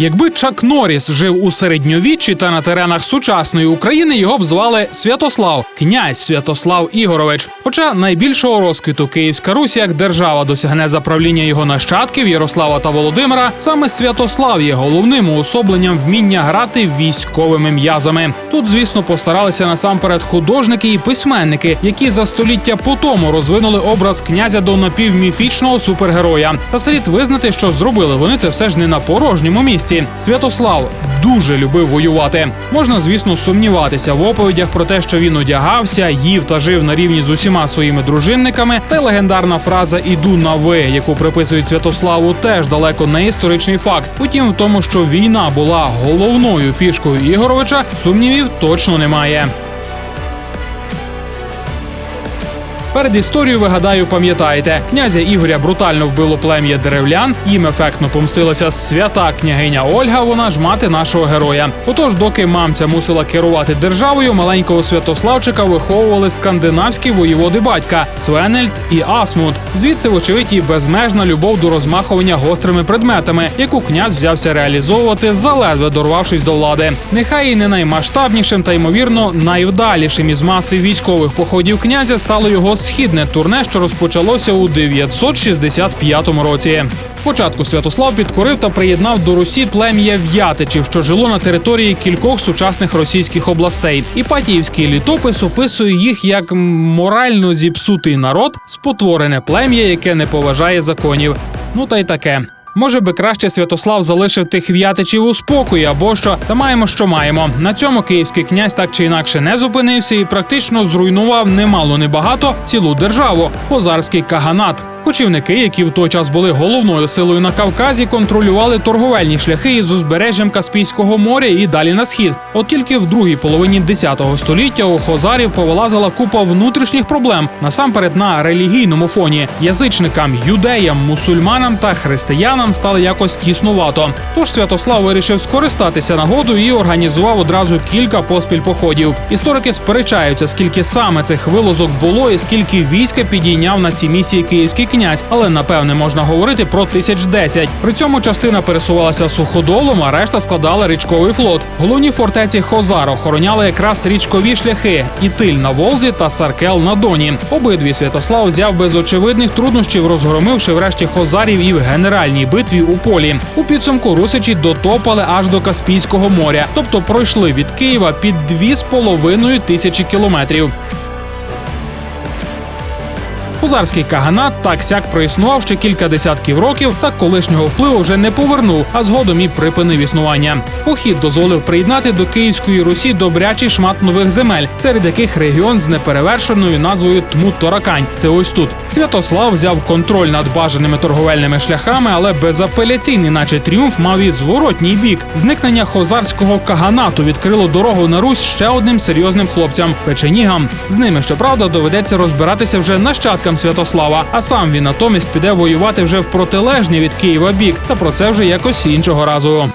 Якби Чак Норріс жив у середньовіччі та на теренах сучасної України, його б звали Святослав, князь Святослав Ігорович. Хоча найбільшого розквіту Київська Русь як держава досягне за правління його нащадків Ярослава та Володимира, саме Святослав є головним уособленням вміння грати військовими м'язами. Тут, звісно, постаралися насамперед художники і письменники, які за століття по тому розвинули образ князя до напівміфічного супергероя. Та слід визнати, що зробили вони це все ж не на порожньому місці. Святослав дуже любив воювати. Можна, звісно, сумніватися в оповідях про те, що він одягався, їв та жив на рівні з усіма своїми дружинниками. Та й легендарна фраза Іду на ви, яку приписують Святославу, теж далеко не історичний факт. Утім, в тому, що війна була головною фішкою Ігоровича, сумнівів точно немає. Перед історією ви гадаю, пам'ятаєте, князя Ігоря брутально вбило плем'я деревлян. Їм ефектно помстилася свята княгиня Ольга. Вона ж мати нашого героя. Отож, доки мамця мусила керувати державою, маленького Святославчика виховували скандинавські воєводи батька Свенельд і Асмунд. Звідси, вочевидь, і безмежна любов до розмахування гострими предметами, яку князь взявся реалізовувати, заледве дорвавшись до влади. Нехай і не наймасштабнішим та ймовірно найвдалішим із маси військових походів князя стало його східне турне, що розпочалося у 965 році. Спочатку Святослав підкорив та приєднав до Русі плем'я В'ятичів, що жило на території кількох сучасних російських областей. Іпатіївський літопис описує їх як морально зіпсутий народ, спотворене плем'я, яке не поважає законів. Ну та й таке. Може би краще Святослав залишив тих в'ятичів у спокої або що, та маємо, що маємо. На цьому київський князь так чи інакше не зупинився і практично зруйнував немало небагато цілу державу хозарський каганат. Кочівники, які в той час були головною силою на Кавказі, контролювали торговельні шляхи із узбережжям Каспійського моря і далі на схід. От тільки в другій половині 10 століття у хозарів повилазила купа внутрішніх проблем насамперед на релігійному фоні. Язичникам, юдеям, мусульманам та християнам стало якось тіснувато. Тож Святослав вирішив скористатися нагодою і організував одразу кілька поспіль походів. Історики сперечаються, скільки саме цих вилазок було і скільки війська підійняв на ці місії київський князь, але напевне можна говорити про тисяч десять. При цьому частина пересувалася суходолом, а решта складала річковий флот. Головні фортеці Хозар охороняли якраз річкові шляхи і тиль на Волзі та Саркел на Доні. Обидві Святослав взяв без очевидних труднощів, розгромивши врешті хозарів і в генеральній битві у полі. У підсумку русичі дотопали аж до Каспійського моря, тобто пройшли від Києва під дві з половиною тисячі кілометрів. Хузарський каганат так сяк проіснував ще кілька десятків років, та колишнього впливу вже не повернув, а згодом і припинив існування. Похід дозволив приєднати до Київської Русі добрячий шмат нових земель, серед яких регіон з неперевершеною назвою Тмут-Торакань. Це ось тут. Святослав взяв контроль над бажаними торговельними шляхами, але безапеляційний, наче тріумф, мав і зворотній бік. Зникнення хозарського каганату відкрило дорогу на Русь ще одним серйозним хлопцям печенігам. З ними, щоправда, доведеться розбиратися вже нащадкам Святослава, а сам він натомість піде воювати вже в протилежній від Києва бік. Та про це вже якось іншого разу.